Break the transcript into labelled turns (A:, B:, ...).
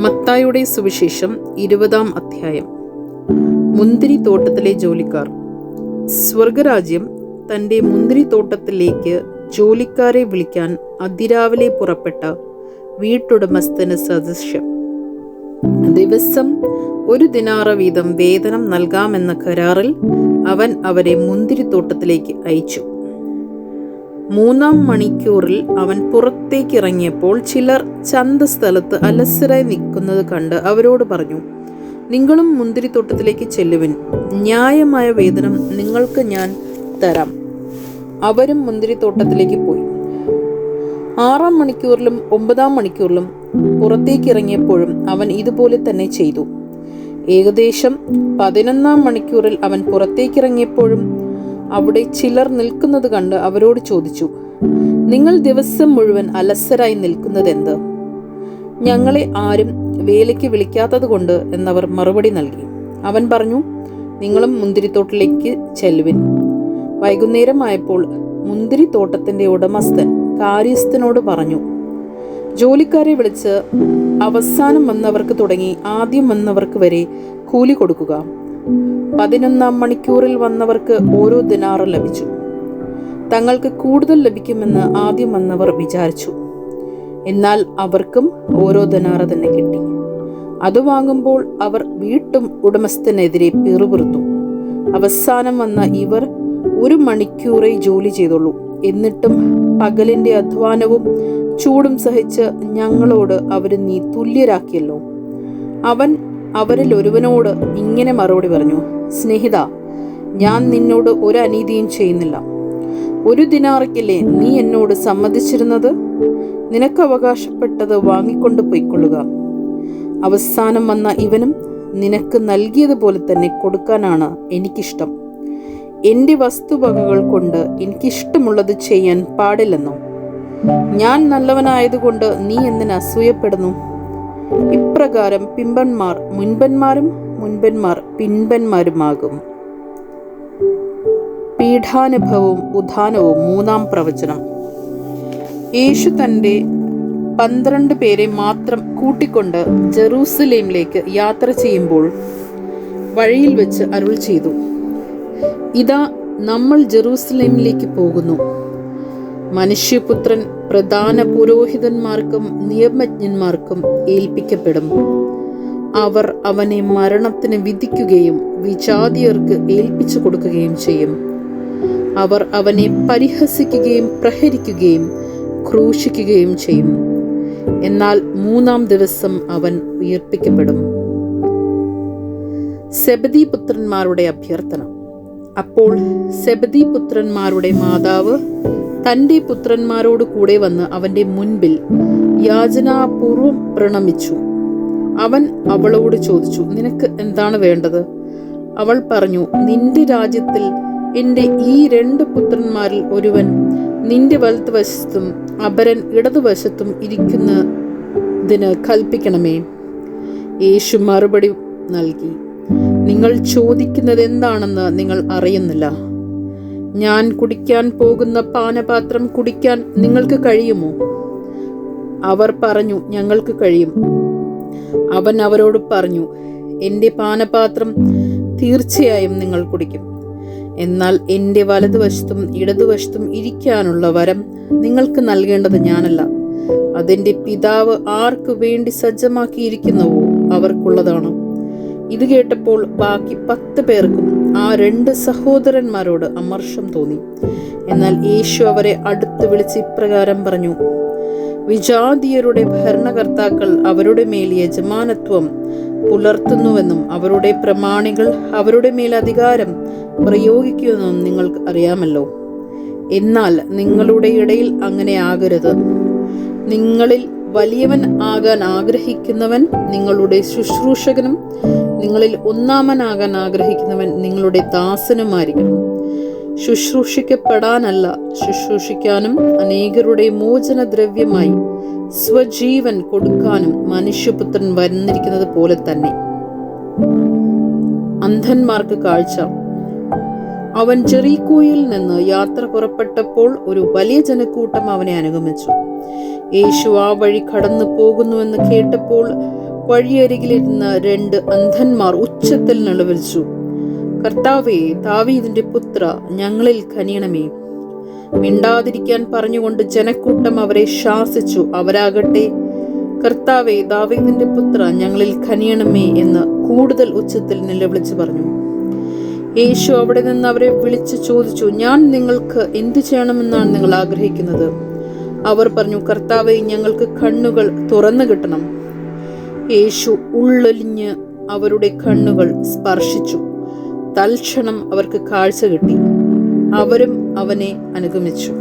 A: മത്തായുടെ സുവിശേഷം ഇരുപതാം അധ്യായം. മുന്തിരി തോട്ടത്തിലെ ജോലിക്കാർ. സ്വർഗരാജ്യം തന്റെ മുന്തിരിത്തോട്ടത്തിലേക്ക് ജോലിക്കാരെ വിളിക്കാൻ അതിരാവിലെ പുറപ്പെട്ട വീട്ടുടമസ്ഥന് സദൃശ്യം. ദിവസം ഒരു ദിനാറ വീതം വേതനം നൽകാമെന്ന കരാറിൽ അവൻ അവരെ മുന്തിരിത്തോട്ടത്തിലേക്ക് അയച്ചു. മൂന്നാം മണിക്കൂറിൽ അവൻ പുറത്തേക്കിറങ്ങിയപ്പോൾ ചിലർ ചന്ത സ്ഥലത്ത് അലസരായി നിൽക്കുന്നത് കണ്ട് അവരോട് പറഞ്ഞു നിങ്ങളും മുന്തിരിത്തോട്ടത്തിലേക്ക് ചെല്ലുവിൻ. ന്യായമായ വേതനം നിങ്ങൾക്ക് ഞാൻ തരാം. അവരും മുന്തിരിത്തോട്ടത്തിലേക്ക് പോയി. ആറാം മണിക്കൂറിലും ഒമ്പതാം മണിക്കൂറിലും പുറത്തേക്കിറങ്ങിയപ്പോഴും അവൻ ഇതുപോലെ തന്നെ ചെയ്തു. ഏകദേശം പതിനൊന്നാം മണിക്കൂറിൽ അവൻ പുറത്തേക്കിറങ്ങിയപ്പോഴും അവിടെ ചിലർ നിൽക്കുന്നത് കണ്ട് അവരോട് ചോദിച്ചു നിങ്ങൾ ദിവസം മുഴുവൻ അലസരായി നിൽക്കുന്നതെന്ത്? ഞങ്ങളെ ആരും വേലയ്ക്ക് വിളിക്കാത്തത് കൊണ്ട് എന്നവർ മറുപടി നൽകി. അവൻ പറഞ്ഞു നിങ്ങളും മുന്തിരിത്തോട്ടിലേക്ക് ചെല്ലുവിൻ. വൈകുന്നേരമായപ്പോൾ മുന്തിരിത്തോട്ടത്തിന്റെ ഉടമസ്ഥൻ കാര്യസ്ഥനോട് പറഞ്ഞു ജോലിക്കാരെ വിളിച്ച് അവസാനം വന്നവർക്ക് തുടങ്ങി ആദ്യം വന്നവർക്ക് വരെ കൂലി കൊടുക്കുക. പതിനൊന്നാം മണിക്കൂറിൽ വന്നവർക്ക് ഓരോ ദിനാറ് ലഭിച്ചു. തങ്ങൾക്ക് കൂടുതൽ ലഭിക്കുമെന്ന് ആദ്യം വന്നവർ വിചാരിച്ചു. എന്നാൽ അവർക്കും ഓരോ ദിനാറ് തന്നെ കിട്ടി. അത് വാങ്ങുമ്പോൾ അവർ വീട്ടും ഉടമസ്ഥനെതിരെ പിറുപിറുത്തു. അവസാനം വന്ന ഇവർ ഒരു മണിക്കൂറേ ജോലി ചെയ്തുള്ളൂ. എന്നിട്ടും പകലിന്റെ അധ്വാനവും ചൂടും സഹിച്ച് ഞങ്ങളോട് അവർ നീ തുല്യരാക്കിയല്ലോ. അവൻ അവരിൽ ഒരുവനോട് ഇങ്ങനെ മറുപടി പറഞ്ഞു സ്നേഹിത ഞാൻ നിന്നോട് ഒരു അനീതിയും ചെയ്യുന്നില്ല. ഒരു ദിനാറയ്ക്കല്ലേ നീ എന്നോട് സമ്മതിച്ചിരുന്നത്? നിനക്ക് അവകാശപ്പെട്ടത് വാങ്ങിക്കൊണ്ട് പൊയ്ക്കൊള്ളുക. അവസാനം വന്ന ഇവനും നിനക്ക് നൽകിയതുപോലെ തന്നെ കൊടുക്കാനാണ് എനിക്കിഷ്ടം. എന്റെ വസ്തുവകകൾ കൊണ്ട് എനിക്കിഷ്ടമുള്ളത് ചെയ്യാൻ പാടില്ലെന്നോ? ഞാൻ നല്ലവനായതുകൊണ്ട് നീ എന്തിന് അസൂയപ്പെടുന്നു? ഇപ്രകാരം പിമ്പന്മാർ മുൻപന്മാരും മുൻപന്മാർ പിൻപന്മാരുമാകും. പീഠാനുഭവവും ഉദാനവും മൂന്നാം പ്രവചനം. യേശു തന്റെ പന്ത്രണ്ട് പേരെ മാത്രം കൂട്ടിക്കൊണ്ട് ജെറൂസലേമിലേക്ക് യാത്ര ചെയ്യുമ്പോൾ വഴിയിൽ വെച്ച് അരുൾ ചെയ്തു. ഇതാ നമ്മൾ ജെറൂസലേമിലേക്ക് പോകുന്നു. മനുഷ്യപുത്രൻ പ്രധാന പുരോഹിതന്മാർക്കും നിയമജ്ഞന്മാർക്കും ഏൽപ്പിക്കപ്പെടും. അവർ അവനെ മരണത്തിന് വിധിക്കുകയും വിജാതിയർക്ക് ഏൽപ്പിച്ചു കൊടുക്കുകയും ചെയ്യും. അവർ അവനെ പരിഹസിക്കുകയും പ്രഹരിക്കുകയും ക്രൂശിക്കുകയും ചെയ്യും. എന്നാൽ മൂന്നാം ദിവസം അവൻ ഉയർപ്പിക്കപ്പെടും. സെബദി പുത്രന്മാരുടെ അഭ്യർത്ഥന. അപ്പോൾ സെബദി പുത്രന്മാരുടെ മാതാവ് തന്റെ പുത്രന്മാരോട് കൂടെ വന്ന് അവന്റെ മുൻപിൽ യാചനാപൂർവം പ്രണമിച്ചു. അവൻ അവളോട് ചോദിച്ചു നിനക്ക് എന്താണ് വേണ്ടത്? അവൾ പറഞ്ഞു നിന്റെ രാജ്യത്തിൽ എന്റെ ഈ രണ്ട് പുത്രന്മാരിൽ ഒരുവൻ നിന്റെ വലതുവശത്തും അപരൻ ഇടതുവശത്തും ഇരിക്കുന്നതിന് കൽപ്പിക്കണമേ. യേശു മറുപടി നൽകി നിങ്ങൾ ചോദിക്കുന്നത് എന്താണെന്ന് നിങ്ങൾ അറിയുന്നില്ല. ഞാൻ കുടിക്കാൻ പോകുന്ന പാനപാത്രം കുടിക്കാൻ നിങ്ങൾക്ക് കഴിയുമോ? അവർ പറഞ്ഞു ഞങ്ങൾക്ക് കഴിയും. അവൻ അവരോട് പറഞ്ഞു എന്റെ പാനപാത്രം തീർച്ചയായും നിങ്ങൾ കുടിക്കും. എന്നാൽ എന്റെ വലതുവശത്തും ഇടതുവശത്തും ഇരിക്കാനുള്ള വരം നിങ്ങൾക്ക് നൽകേണ്ടത് ഞാനല്ല. അതിന്റെ പിതാവ് ആർക്ക് വേണ്ടി സജ്ജമാക്കിയിരിക്കുന്നുവോ അവർക്കുള്ളതാണ്. ഇത് കേട്ടപ്പോൾ ബാക്കി പത്ത് പേർക്കും ആ രണ്ട് സഹോദരന്മാരോട് അമർഷം തോന്നി. എന്നാൽ യേശു അവരെ അടുത്ത് വിളിച്ച് ഇപ്രകാരം പറഞ്ഞു വിജാതീയരുടെ ഭരണകർത്താക്കൾ അവരുടെ മേൽ യജമാനത്വം പുലർത്തുന്നുവെന്നും അവരുടെ പ്രമാണികൾ അവരുടെ മേൽ അധികാരം പ്രയോഗിക്കുമെന്നും നിങ്ങൾക്ക് അറിയാമല്ലോ. എന്നാൽ നിങ്ങളുടെ ഇടയിൽ അങ്ങനെ ആകരുത്. നിങ്ങളിൽ വലിയവൻ ആകാൻ ആഗ്രഹിക്കുന്നവൻ നിങ്ങളുടെ ശുശ്രൂഷകനും നിങ്ങളിൽ ഒന്നാമനാകാൻ ആഗ്രഹിക്കുന്നവൻ നിങ്ങളുടെ ദാസനുമായിരിക്കണം. ശുശ്രൂഷിക്കപ്പെടാനല്ല ശുശ്രൂഷിക്കാനും അനേകരുടെ മോചനദ്രവ്യമായി സ്വജീവൻ കൊടുക്കാനും മനുഷ്യപുത്രൻ വന്നിരിക്കുന്നത് പോലെ തന്നെ. അന്ധന്മാർക്ക് കാഴ്ച. അവൻ ചെറീക്കോയിൽ നിന്ന് യാത്ര പുറപ്പെട്ടപ്പോൾ ഒരു വലിയ ജനക്കൂട്ടം അവനെ അനുഗമിച്ചു. യേശു ആ വഴി കടന്നു പോകുന്നുവെന്ന് കേട്ടപ്പോൾ വഴിയരികിലിരുന്ന രണ്ട് അന്ധന്മാർ ഉച്ചത്തിൽ നിലവിളിച്ചു കർത്താവേ താവീതിന്റെ പുത്ര ഞങ്ങളിൽ കനിയണമേ. മിണ്ടാതിരിക്കാൻ പറഞ്ഞുകൊണ്ട് ജനക്കൂട്ടം അവരെ ശാസിച്ചു അവരാകട്ടെ. കർത്താവെ ദാവീദിന്റെ പുത്ര ഞങ്ങളിൽ ഖനിയണമേ എന്ന് കൂടുതൽ ഉച്ചത്തിൽ നിലവിളിച്ചു പറഞ്ഞു. യേശു അവിടെ നിന്ന് അവരെ വിളിച്ചു ചോദിച്ചു ഞാൻ നിങ്ങൾക്ക് എന്തു ചെയ്യണമെന്നാണ് നിങ്ങൾ ആഗ്രഹിക്കുന്നത്? അവർ പറഞ്ഞു കർത്താവെ ഞങ്ങൾക്ക് കണ്ണുകൾ തുറന്നു കിട്ടണം. യേശു ഉള്ളൊലിഞ്ഞ് അവരുടെ കണ്ണുകൾ സ്പർശിച്ചു. തൽക്ഷണം അവർക്ക് കാഴ്ച കിട്ടി. അവരും അവനെ അനുഗമിച്ചു.